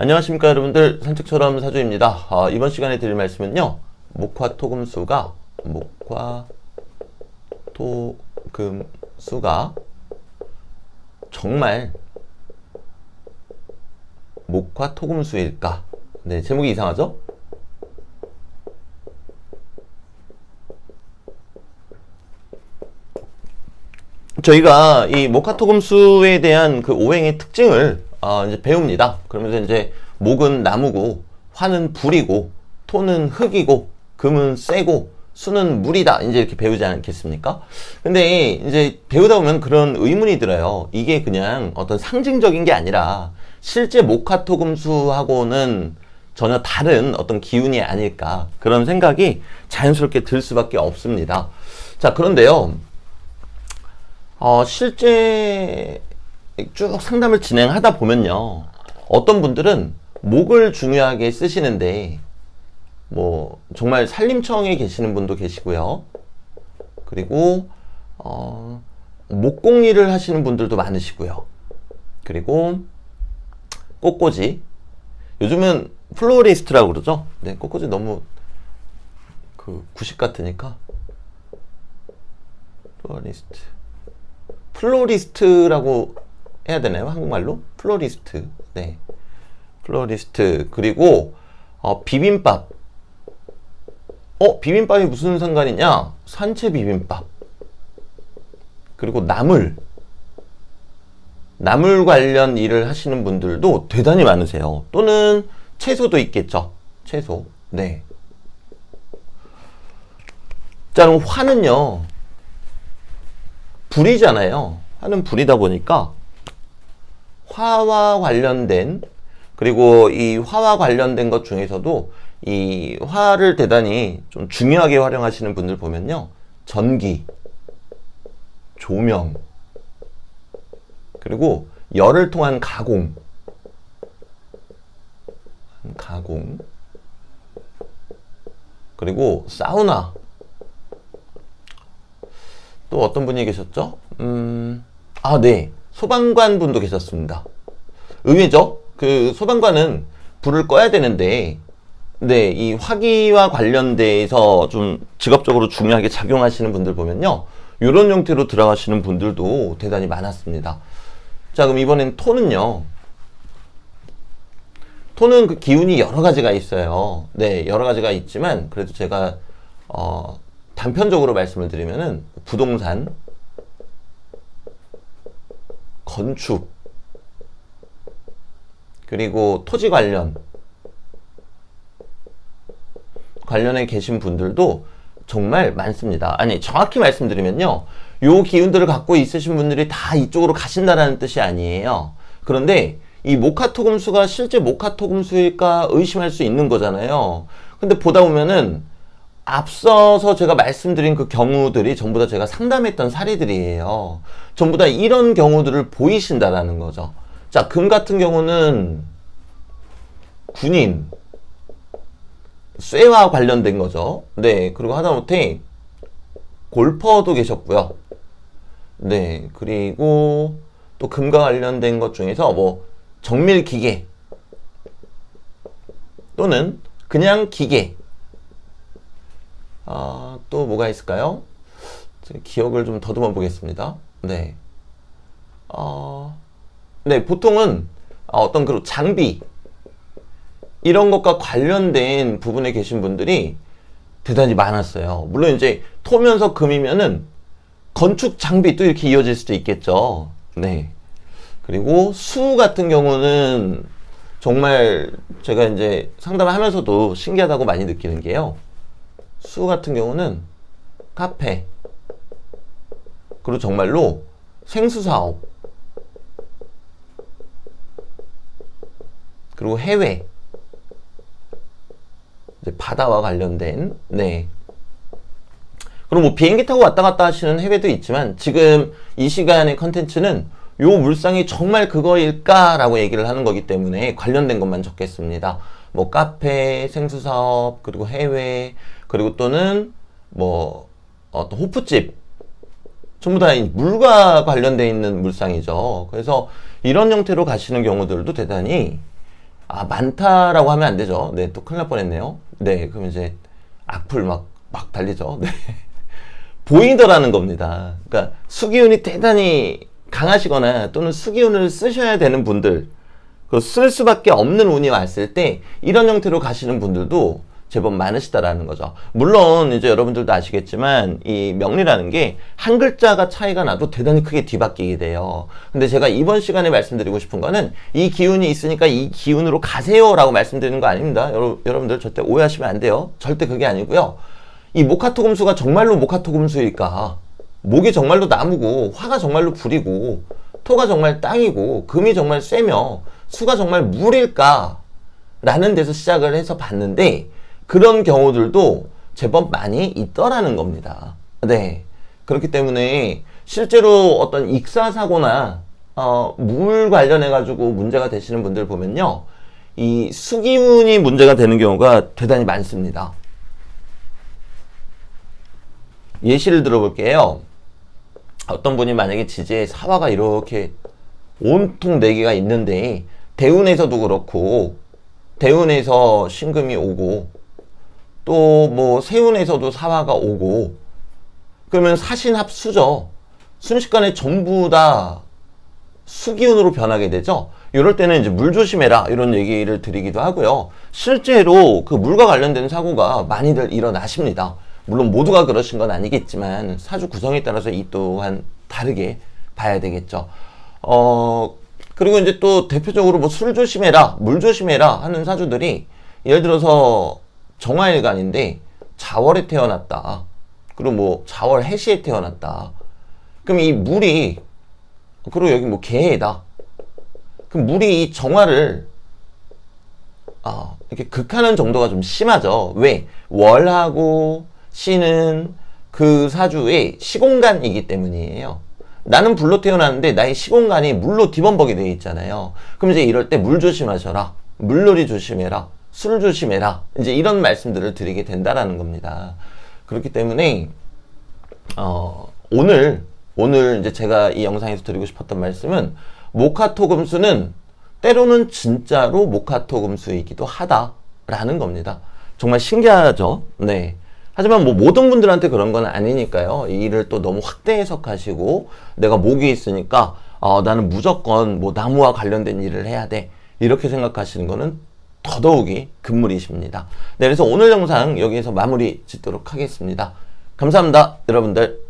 안녕하십니까 여러분들 산책처럼 사주입니다. 아, 이번 시간에 드릴 말씀은요. 목화토금수가 목화토금수가 정말 목화토금수일까? 네 제목이 이상하죠? 저희가 이 모카토금수에 대한 그 오행의 특징을 어, 이제 배웁니다. 그러면서 이제 목은 나무고, 화는 불이고, 토는 흙이고, 금은 쇠고, 수는 물이다. 이제 이렇게 배우지 않겠습니까? 근데 이제 배우다 보면 그런 의문이 들어요. 이게 그냥 어떤 상징적인 게 아니라 실제 모카토금수하고는 전혀 다른 어떤 기운이 아닐까. 그런 생각이 자연스럽게 들 수밖에 없습니다. 자, 그런데요. 어, 실제 쭉 상담을 진행하다 보면요. 어떤 분들은 목을 중요하게 쓰시는데, 뭐, 정말 산림청에 계시는 분도 계시고요. 그리고, 어, 목공 일을 하시는 분들도 많으시고요. 그리고, 꽃꽂이. 요즘은 플로리스트라고 그러죠? 네, 꽃꽂이 너무, 그, 구식 같으니까. 플로리스트. 플로리스트라고 해야 되나요? 한국말로? 플로리스트. 네. 플로리스트. 그리고, 어, 비빔밥. 어, 비빔밥이 무슨 상관이냐? 산채 비빔밥. 그리고 나물. 나물 관련 일을 하시는 분들도 대단히 많으세요. 또는 채소도 있겠죠. 채소. 네. 자, 그럼 화는요. 불이잖아요. 화는 불이다 보니까 화와 관련된 그리고 이 화와 관련된 것 중에서도 이 화를 대단히 좀 중요하게 활용하시는 분들 보면요. 전기, 조명, 그리고 열을 통한 가공, 가공, 그리고 사우나, 또 어떤 분이 계셨죠? 음, 아, 네. 소방관 분도 계셨습니다. 의외죠? 그 소방관은 불을 꺼야 되는데, 네, 이 화기와 관련돼서 좀 직업적으로 중요하게 작용하시는 분들 보면요. 이런 형태로 들어가시는 분들도 대단히 많았습니다. 자, 그럼 이번엔 토는요. 토는 그 기운이 여러 가지가 있어요. 네, 여러 가지가 있지만, 그래도 제가, 어, 단편적으로 말씀을 드리면은 부동산, 건축, 그리고 토지 관련, 관련해 계신 분들도 정말 많습니다. 아니, 정확히 말씀드리면요. 요 기운들을 갖고 있으신 분들이 다 이쪽으로 가신다라는 뜻이 아니에요. 그런데 이 모카토금수가 실제 모카토금수일까 의심할 수 있는 거잖아요. 근데 보다 보면은 앞서서 제가 말씀드린 그 경우들이 전부 다 제가 상담했던 사례들이에요. 전부 다 이런 경우들을 보이신다라는 거죠. 자, 금 같은 경우는 군인, 쇠와 관련된 거죠. 네, 그리고 하다못해 골퍼도 계셨고요. 네, 그리고 또 금과 관련된 것 중에서 뭐 정밀 기계 또는 그냥 기계 아, 또 뭐가 있을까요? 기억을 좀 더듬어 보겠습니다. 네. 어, 네, 보통은 어떤 그 장비, 이런 것과 관련된 부분에 계신 분들이 대단히 많았어요. 물론 이제 토면서 금이면은 건축 장비 또 이렇게 이어질 수도 있겠죠. 네. 그리고 수 같은 경우는 정말 제가 이제 상담을 하면서도 신기하다고 많이 느끼는 게요. 수 같은 경우는 카페. 그리고 정말로 생수 사업. 그리고 해외. 바다와 관련된 네. 그럼 뭐 비행기 타고 왔다 갔다 하시는 해외도 있지만 지금 이 시간의 컨텐츠는 요 물상이 정말 그거일까라고 얘기를 하는 거기 때문에 관련된 것만 적겠습니다. 뭐 카페, 생수 사업, 그리고 해외, 그리고 또는 뭐 어떤 호프집 전부 다 물과 관련돼 있는 물상이죠. 그래서 이런 형태로 가시는 경우들도 대단히 아, 많다라고 하면 안 되죠. 네, 또 큰일 날 뻔했네요. 네, 그럼 이제 악플 막, 막 달리죠. 네. 보이더라는 겁니다. 그러니까 수기운이 대단히 강하시거나 또는 수기운을 쓰셔야 되는 분들, 그 쓸 수밖에 없는 운이 왔을 때 이런 형태로 가시는 분들도 제법 많으시다라는 거죠. 물론 이제 여러분들도 아시겠지만 이 명리라는 게 한 글자가 차이가 나도 대단히 크게 뒤바뀌게 돼요. 근데 제가 이번 시간에 말씀드리고 싶은 거는 이 기운이 있으니까 이 기운으로 가세요라고 말씀드리는 거 아닙니다. 여러, 여러분들 절대 오해하시면 안 돼요. 절대 그게 아니고요. 이 목화토 금수가 정말로 목화토 금수일까? 목이 정말로 나무고 화가 정말로 불이고 토가 정말 땅이고 금이 정말 쇠며 수가 정말 물일까? 라는 데서 시작을 해서 봤는데 그런 경우들도 제법 많이 있더라는 겁니다. 네. 그렇기 때문에 실제로 어떤 익사 사고나 어, 물 관련해 가지고 문제가 되시는 분들 보면요. 이 수기운이 문제가 되는 경우가 대단히 많습니다. 예시를 들어볼게요. 어떤 분이 만약에 지지에 사화가 이렇게 온통 네 개가 있는데 대운에서도 그렇고 대운에서 신금이 오고 또 뭐 세운에서도 사화가 오고 그러면 사신합수죠. 순식간에 전부 다 수기운으로 변하게 되죠. 이럴 때는 이제 물 조심해라 이런 얘기를 드리기도 하고요. 실제로 그 물과 관련된 사고가 많이들 일어나십니다. 물론 모두가 그러신 건 아니겠지만 사주 구성에 따라서 이 또한 다르게 봐야 되겠죠. 어 그리고 이제 또 대표적으로 뭐 술 조심해라, 물 조심해라 하는 사주들이 예를 들어서 정화일간인데 자월에 태어났다. 그리고 뭐 자월 해시에 태어났다. 그럼 이 물이 그리고 여기 뭐 개해다. 그럼 물이 이 정화를 아, 이렇게 극하는 정도가 좀 심하죠. 왜? 월하고 시는 그 사주의 시공간이기 때문이에요. 나는 불로 태어났는데 나의 시공간이 물로 뒤범벅이 되어 있잖아요. 그럼 이제 이럴 때 물 조심하셔라. 물놀이 조심해라. 술 조심해라. 이제 이런 말씀들을 드리게 된다라는 겁니다. 그렇기 때문에 어, 오늘 오늘 이제 제가 이 영상에서 드리고 싶었던 말씀은 모카토 금수는 때로는 진짜로 모카토 금수이기도 하다라는 겁니다. 정말 신기하죠? 네. 하지만 뭐 모든 분들한테 그런 건 아니니까요. 이 일을 또 너무 확대 해석하시고 내가 목이 있으니까 어, 나는 무조건 뭐 나무와 관련된 일을 해야 돼. 이렇게 생각하시는 거는 더더욱이 금물이십니다. 네, 그래서 오늘 영상 여기에서 마무리 짓도록 하겠습니다. 감사합니다, 여러분들.